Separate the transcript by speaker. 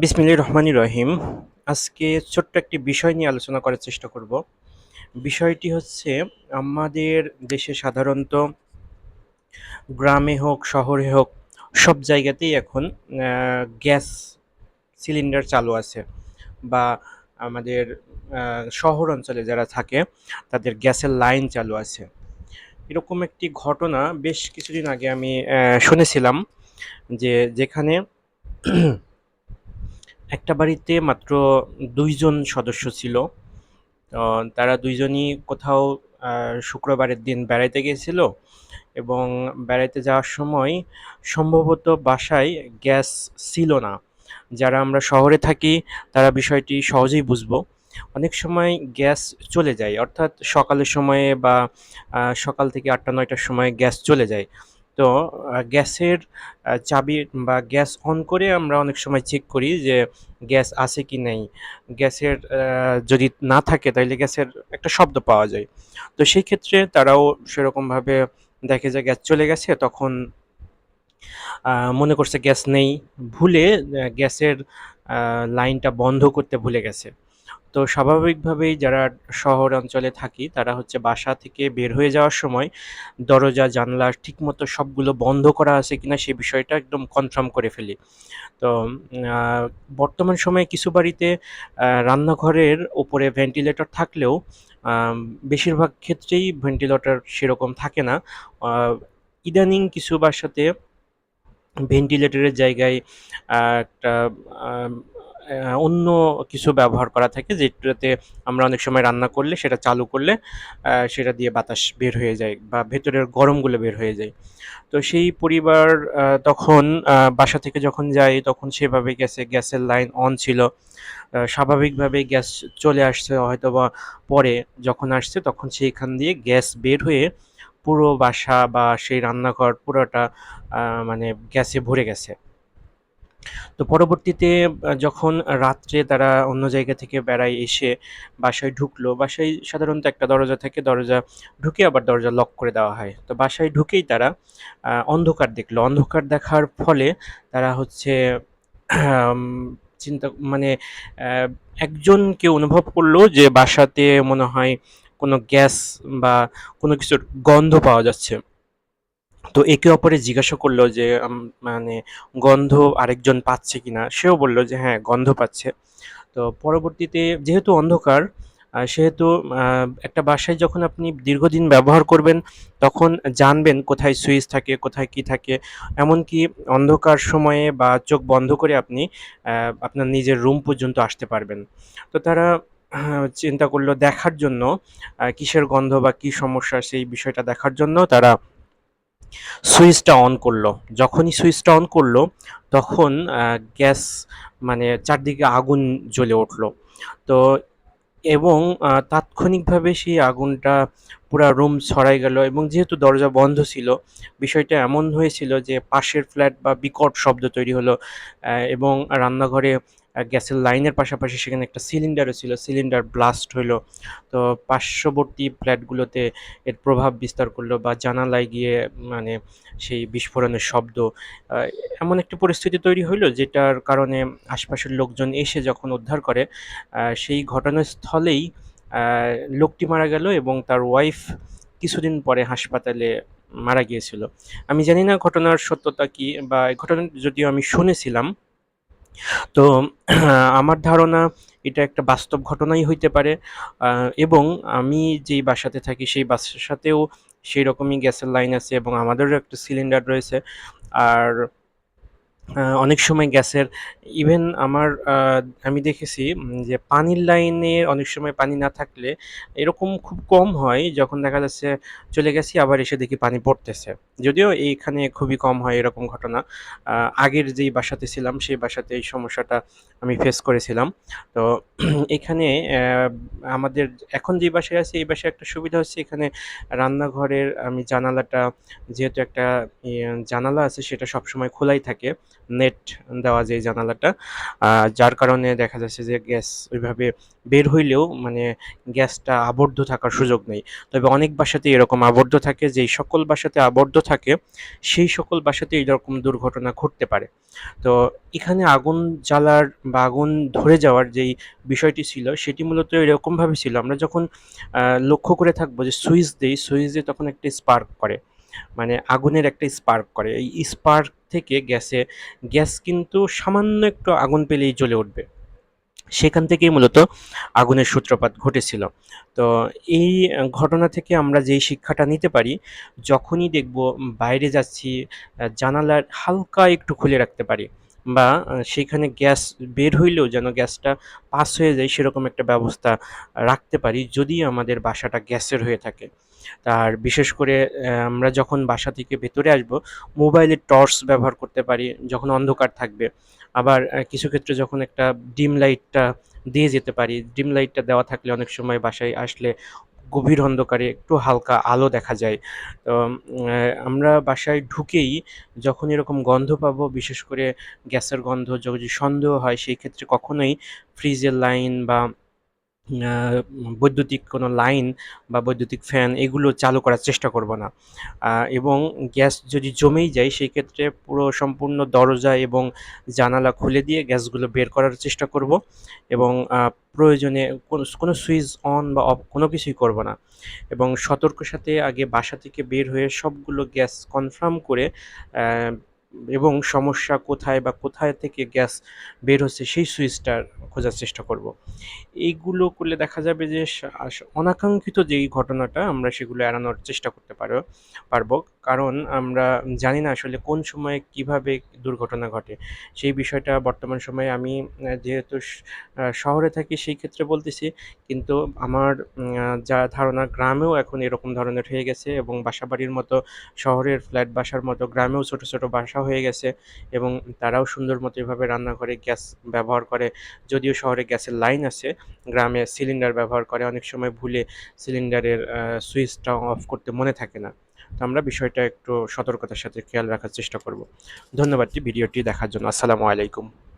Speaker 1: বিসমিল্লাহির রহমানি রহিম। আজকে ছোট্ট একটি বিষয় নিয়ে আলোচনা করার চেষ্টা করব। বিষয়টি হচ্ছে আমাদের দেশে সাধারণত গ্রামে হোক, শহরে হোক, সব জায়গাতেই এখন গ্যাস সিলিন্ডার চালু আছে বা আমাদের শহর অঞ্চলে যারা থাকে, তাদের গ্যাসের লাইন চালু আছে। এরকম একটি ঘটনা বেশ কিছুদিন আগে আমি শুনেছিলাম যে যেখানে একটা বাড়িতে মাত্র দুইজন সদস্য ছিল। তারা দুইজনই কোথাও শুক্রবারের দিন বেড়াইতে গিয়েছিল এবং বেড়াইতে যাওয়ার সময় সম্ভবত বাসায় গ্যাস ছিল না। যারা আমরা শহরে থাকি, তারা বিষয়টি সহজেই বুঝব। অনেক সময় গ্যাস চলে যায়, অর্থাৎ সকালের সময়ে বা সকাল থেকে আটটা, নয়টার সময় গ্যাস চলে যায়। তো গ্যাসের চাবি বা গ্যাস অন করে আমরা অনেক সময় চেক করি যে গ্যাস আছে কি নেই। গ্যাসের যদি না থাকে তাহলে গ্যাসের একটা শব্দ পাওয়া যায়। তো সেই ক্ষেত্রে তারাও সেরকমভাবে দেখে যে গ্যাস চলে গেছে, তখন মনে করছে গ্যাস নেই। ভুলে গ্যাসের লাইনটা বন্ধ করতে ভুলে গেছে। তো স্বাভাবিকভাবেই যারা শহর অঞ্চলে থাকি, তারা হচ্ছে বাসা থেকে বের হয়ে যাওয়ার সময় দরজা, জানলা ঠিকমতো সবগুলো বন্ধ করা আছে কিনা সেই বিষয়টা একদম কনফার্ম করে ফেলি। তো বর্তমান সময়ে কিছু বাড়িতে রান্নাঘরের উপরে ভেন্টিলেটর থাকলেও বেশিরভাগ ক্ষেত্রেই ভেন্টিলেটর সেরকম থাকে না। ইদানিং কিছু বাসাতে ভেন্টিলেটরের জায়গায় একটা অন্য কিছু ব্যবহার করা থাকে যেটাতে আমরা অনেক সময় রান্না করলে, সেটা চালু করলে সেটা দিয়ে বাতাস বের হয়ে যায় বা ভেতরের গরমগুলো বের হয়ে যায়। তো সেই পরিবার তখন বাসা থেকে যখন যায় তখন সেভাবে গ্যাসে, গ্যাসের লাইন অন ছিল। স্বাভাবিকভাবে গ্যাস চলে আসছে হয়তো বা পরে, যখন আসছে তখন সেইখান দিয়ে গ্যাস বের হয়ে পুরো বাসা বা সেই রান্নাঘর পুরোটা মানে গ্যাসে ভরে গেছে। তো পরবর্তীতে যখন রাত্রে তারা অন্য জায়গা থেকে বেড়ায় এসে বাসায় ঢুকলো, বাসায় সাধারণত একটা দরজা থাকে, দরজা ঢুকে আবার দরজা লক করে দেওয়া হয়। তো বাসায় ঢুকেই তারা অন্ধকার দেখল। অন্ধকার দেখার ফলে তারা হচ্ছে চিন্তা মানে একজনকে অনুভব করল যে বাসাতে মনে হয় কোনো গ্যাস বা কোনো কিছুর গন্ধ পাওয়া যাচ্ছে। তো একে অপরে জিজ্ঞাসা করল যে মানে গন্ধ আরেকজন পাচ্ছে কিনা? সেও বলল যে হ্যাঁ গন্ধ পাচ্ছে। তো পরবর্তীতে যেহেতু অন্ধকার সেহেতু একটা বাসায় যখন আপনি দীর্ঘদিন ব্যবহার করবেন, তখন জানবেন কোথায় সুইচ থাকে, কোথায় কি থাকে। এমনকি অন্ধকার সময়ে বা চোখ বন্ধ করে আপনি আপনার নিজের রুম পর্যন্ত আসতে পারবেন। তো তারা চিন্তা করল দেখার জন্য কিসের গন্ধ বা কি সমস্যা, সেই বিষয়টা দেখার জন্য তারা সুইচটা অন করল। যখনই সুইচটা অন করল, তখন গ্যাস মানে চারদিকে আগুন জ্বলে উঠল। তো এবং তাৎক্ষণিকভাবে সেই আগুনটা পুরো রুম ছড়াই গেল এবং যেহেতু দরজা বন্ধ ছিল, বিষয়টা এমন হয়েছিল যে পাশের ফ্ল্যাট বা বিকট শব্দ তৈরি হলো এবং রান্নাঘরে গ্যাসের লাইনের পাশাপাশি সেখানে একটা সিলিন্ডারও ছিল, সিলিন্ডার ব্লাস্ট হইল। তো পার্শ্ববর্তী ফ্ল্যাটগুলোতে এর প্রভাব বিস্তার করল বা জানালায় গিয়ে মানে সেই বিস্ফোরণের শব্দ। এমন একটা পরিস্থিতি তৈরি হইল যেটার কারণে আশপাশের লোকজন এসে যখন উদ্ধার করে সেই ঘটনাস্থলেই লোকটি মারা গেল এবং তার ওয়াইফ কিছুদিন পরে হাসপাতালে মারা গিয়েছিল। আমি জানি না ঘটনার সত্যতা কি বা ঘটনা যদিও আমি শুনেছিলাম তো আমার ধারণা এটা একটা বাস্তব ঘটনাই হইতে পারে। এবং আমি যেই বাসাতে থাকি সেই বাসাতেও সেই রকমই গ্যাসের লাইন আছে এবং আমাদেরও একটা সিলিন্ডার রয়েছে। আর অনেক সময় গ্যাসের ইভেন আমার আমি দেখেছি যে পানির লাইনে অনেক সময় পানি না থাকলে এরকম খুব কম হয় যখন দেখা যাচ্ছে চলে গেছি আবার এসে দেখি পানি পড়তেছে। যদিও এইখানে খুবই কম হয় এরকম ঘটনা। আগের যেই বাসাতে ছিলাম সেই বাসাতে এই সমস্যাটা আমি ফেস করেছিলাম। তো এখানে আমাদের এখন যে বাসায় আছে এই বাসায় একটা সুবিধা হচ্ছে এখানে রান্নাঘরের আমি জানালাটা যেহেতু একটা ইয়ে, জানালা আছে সেটা সবসময় খোলাই থাকে। নেট দেওয়া যে জানালাটা যার কারণে দেখা যাচ্ছে যে গ্যাস ওইভাবে বের হইলেও মানে গ্যাসটা আবদ্ধ থাকার সুযোগ নেই। তবে অনেক বাসাতে এরকম আবদ্ধ থাকে, যেই সকল বাসাতে আবদ্ধ থাকে, সেই সকল বাসাতে এইরকম দুর্ঘটনা ঘটতে পারে। তো এখানে আগুন জ্বালার বা আগুন ধরে যাওয়ার যেই বিষয়টি ছিল, সেটি মূলত এরকমভাবে ছিল। আমরা যখন লক্ষ্য করে থাকব যে সুইচ দিই, সুইচ দিয়ে তখন একটা স্পার্ক করে মানে আগুনের একটা স্পার্ক করে। এই স্পার্ক থেকে গ্যাসে, গ্যাস কিন্তু সামান্য একটু আগুন পেলেই জ্বলে উঠবে। সেখান থেকেই মূলত আগুনের সূত্রপাত ঘটেছিল। তো এই ঘটনা থেকে আমরা যেই শিক্ষাটা নিতে পারি, যখনই দেখব বাইরে যাচ্ছি, জানালার হালকা একটু খুলে রাখতে পারি বা সেখানে গ্যাস বের হইলেও যেন গ্যাসটা পাস হয়ে যায়, সেরকম একটা ব্যবস্থা রাখতে পারি, যদি আমাদের বাসাটা গ্যাসের হয়ে থাকে। আর বিশেষ করে আমরা যখন বাসা থেকে ভেতরে আসব মোবাইলের টর্চ ব্যবহার করতে পারি যখন অন্ধকার থাকবে। আবার কিছু ক্ষেত্রে যখন একটা ডিম লাইটটা দিয়ে যেতে পারি, ডিম লাইটটা দেওয়া থাকলে অনেক সময় বাসায় আসলে গভীর অন্ধকারে একটু হালকা আলো দেখা যায়। তো আমরা বাসায় ঢুকেই যখন এরকম গন্ধ পাবো, বিশেষ করে গ্যাসের গন্ধ, যদি সন্দেহ হয়, সেই ক্ষেত্রে কখনোই ফ্রিজের লাইন বা বৈদ্যুতিক কোনো লাইন বা বৈদ্যুতিক ফ্যান এগুলো চালু করার চেষ্টা করব না। এবং গ্যাস যদি জমেই যায়, সেই ক্ষেত্রে পুরো সম্পূর্ণ দরজা এবং জানালা খুলে দিয়ে গ্যাসগুলো বের করার চেষ্টা করব এবং প্রয়োজনে কোনো সুইচ অন বা অফ কোনো কিছুই করব না। এবং সতর্ক সাথে আগে বাসা থেকে বের হয়ে সবগুলো গ্যাস কনফার্ম করে এবং সমস্যা কোথায় বা কোথায় থেকে গ্যাস বের হচ্ছে সেই সুইচটার খোঁজার চেষ্টা করব। এইগুলো করলে দেখা যাবে যে অনাকাঙ্ক্ষিত যেই ঘটনাটা আমরা সেগুলো এড়ানোর চেষ্টা করতে পারো, পারব। কারণ আমরা জানি না আসলে কোন সময়ে কীভাবে দুর্ঘটনা ঘটে। সেই বিষয়টা বর্তমান সময়ে আমি যেহেতু শহরে থাকি সেই ক্ষেত্রে বলতেছি। কিন্তু আমার যা ধারণা গ্রামেও এখন এরকম ধরনের হয়ে গেছে এবং বাসাবাড়ির মতো শহরের ফ্ল্যাট বাসার মতো গ্রামেও ছোট ছোট বাসা হয়ে গেছে এবং তারাও সুন্দর মতো এভাবে রান্নাঘরে গ্যাস ব্যবহার করে। যদিও শহরে গ্যাসের লাইন আছে, গ্রামে সিলিন্ডার ব্যবহার করে, অনেক সময় ভুলে সিলিন্ডারের সুইচটা অফ করতে মনে থাকে না। আমরা বিষয়টা একটু সতর্কতার সাথে খেয়াল রাখার চেষ্টা করব। ধন্যবাদ ভিডিওটি দেখার জন্য। আসসালামু আলাইকুম।